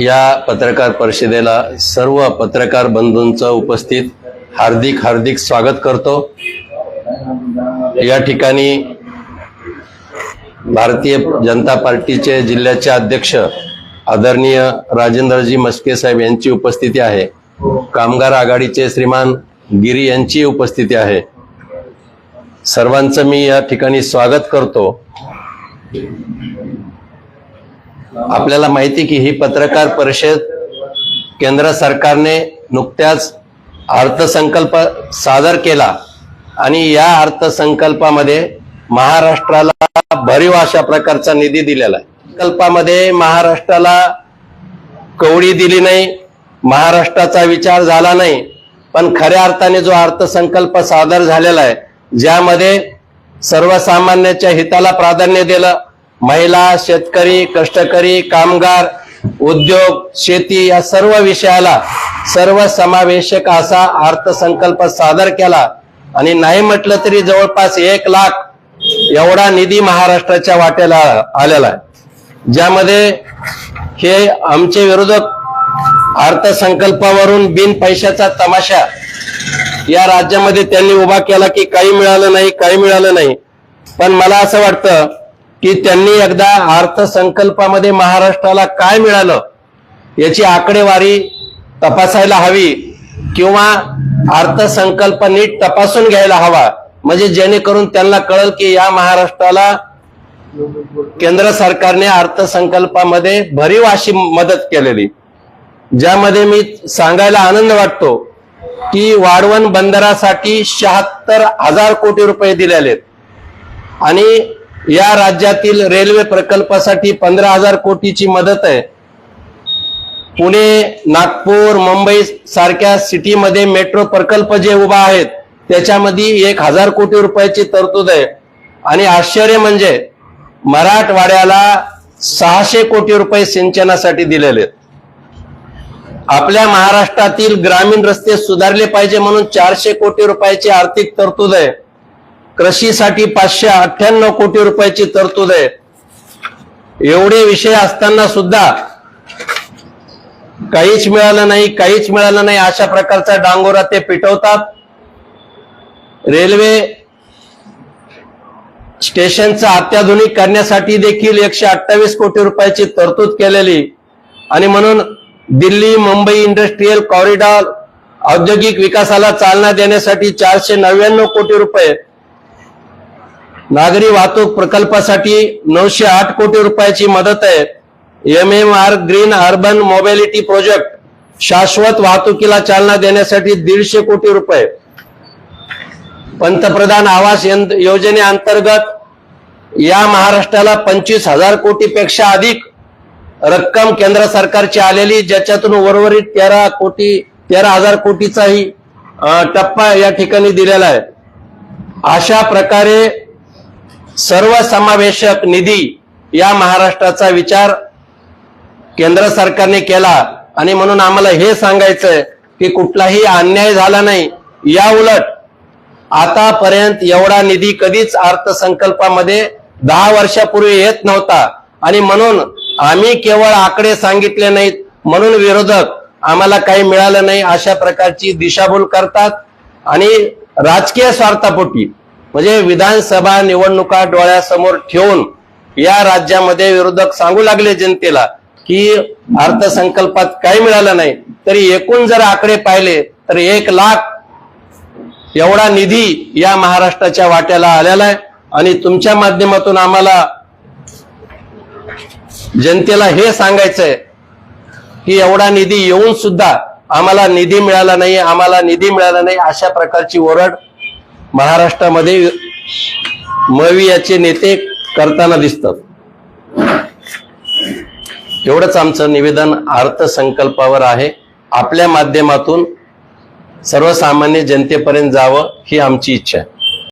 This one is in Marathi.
या पत्रकार परिषदेला सर्व पत्रकार बंधूंचं उपस्थित हार्दिक हार्दिक स्वागत करतो. या ठिकाणी भारतीय जनता पार्टीचे जिल्ह्याचे अध्यक्ष आदरणीय राजेंद्रजी मस्के साहेब यांची उपस्थिती आहे. कामगार आघाडीचे श्रीमान गिरी यांची उपस्थिती आहे. सर्वांचं मी या ठिकाणी स्वागत करतो. आपल्याला माहिती की ही पत्रकार परिषद केंद्र सरकारने नुकत्याच अर्थसंकल्प सादर केला आणि या अर्थसंकल्पामध्ये महाराष्ट्राला भरीव अशा प्रकारचा निधी दिलेला आहे. संकल्पामध्ये महाराष्ट्राला कवडी दिली नाही महाराष्ट्राचा विचार झाला नाही पण खऱ्या अर्थाने जो अर्थसंकल्प सादर झालेला आहे ज्यामध्ये सर्वसामान्याच्या हिताला प्राधान्य दिलं महिला शेतकरी कष्टकरी कामगार उद्योग शेती या सर्व विषयाला सर्व समावेशक असा अर्थसंकल्प सादर केला. आणि नाही म्हटलं तरी जवळपास एक लाख एवढा निधी महाराष्ट्राच्या वाट्याला आलेला आहे. ज्यामध्ये हे आमचे विरोधक अर्थसंकल्पावरून बिन पैशाचा तमाशा या राज्यामध्ये त्यांनी उभा केला की काही मिळालं नाही काही मिळालं नाही. पण मला असं वाटतं की त्यांनी एकदा अर्थसंकल्पामध्ये महाराष्ट्राला काय मिळालं याची आकडेवारी तपासायला हवी किंवा अर्थसंकल्प नीट तपासून घ्यायला हवा. म्हणजे जेणेकरून त्यांना कळल की या महाराष्ट्राला केंद्र सरकारने अर्थसंकल्पामध्ये भरीव अशी मदत केलेली. ज्यामध्ये मी सांगायला आनंद वाटतो की वाढवण बंदरासाठी शहात्तर हजार कोटी रुपये दिलेले आहेत. आणि या राज्यातील रेल्वे प्रकल्पासाठी पंधरा हजार कोटीची मदत आहे. पुणे नागपूर मुंबई सारख्या सिटीमध्ये मेट्रो प्रकल्प जे उभा आहेत त्याच्यामध्ये एक हजार कोटी रुपयाची तरतूद आहे. आणि आश्चर्य म्हणजे मराठवाड्याला सहाशे कोटी रुपये सिंचनासाठी दिलेले आहेत. आपल्या महाराष्ट्रातील ग्रामीण रस्ते सुधारले पाहिजे म्हणून चारशे कोटी रुपयाची आर्थिक तरतूद आहे. कृषीसाठी पाचशे अठ्ठ्याण्णव कोटी रुपयाची तरतूद आहे. एवढे विषय असताना सुद्धा काहीच मिळालं नाही काहीच मिळालं नाही अशा प्रकारचा डांगोरा ते पिटवतात. रेल्वे स्टेशनचं अत्याधुनिक करण्यासाठी देखील एकशे अठ्ठावीस कोटी रुपयाची तरतूद केलेली. आणि म्हणून दिल्ली मुंबई इंडस्ट्रीयल कॉरिडॉर औद्योगिक विकासाला चालना देण्यासाठी चारशे नव्याण्णव कोटी रुपये नागरी वाहतूक प्रकल्पासाठी नऊशे आठ कोटी रुपयाची मदत आहे. M M R green urban mobility project शाश्वत वाहतुकीला चालना देण्यासाठी दीडशे कोटी रुपये. पंतप्रधान आवास यंत- योजनेअंतर्गत या महाराष्ट्राला पंचवीस हजार कोटीपेक्षा अधिक रक्कम केंद्र सरकारची आलेली ज्याच्यातून उर्वरित तेरा कोटी तेरा हजार कोटीचाही टप्पा या ठिकाणी दिलेला आहे. अशा प्रकारे सर्वसमावेशक निधी या महाराष्ट्राचा विचार केंद्र सरकारने केला. आणि म्हणून आम्हाला हे सांगायचंय की कुठलाही अन्याय झाला नाही. या उलट आतापर्यंत एवढा निधी कधीच अर्थसंकल्पामध्ये दहा वर्षापूर्वी येत नव्हता. आणि म्हणून आम्ही केवळ आकडे सांगितले नाहीत. म्हणून विरोधक आम्हाला काही मिळालं नाही अशा प्रकारची दिशाभूल करतात. आणि राजकीय स्वार्थापोटी म्हणजे विधानसभा निवडणुका डोळ्यासमोर ठेवून या राज्यामध्ये विरोधक सांगू लागले जनतेला की अर्थसंकल्पात काही मिळालं नाही. तरी एकूण जर आकडे पाहिले तर एक लाख एवढा निधी या महाराष्ट्राच्या वाट्याला आलेला आहे. आणि तुमच्या माध्यमातून आम्हाला जनतेला हे सांगायचंय की एवढा निधी येऊन सुद्धा आम्हाला निधी मिळाला नाही आम्हाला निधी मिळाला नाही अशा प्रकारची ओरड महाराष्ट्रामध्ये मवियाचे नेते करताना दिसतात. एवढंच आमचं निवेदन अर्थसंकल्पावर आहे. आपल्या माध्यमातून सर्वसामान्य जनतेपर्यंत जावं ही आमची इच्छा आहे.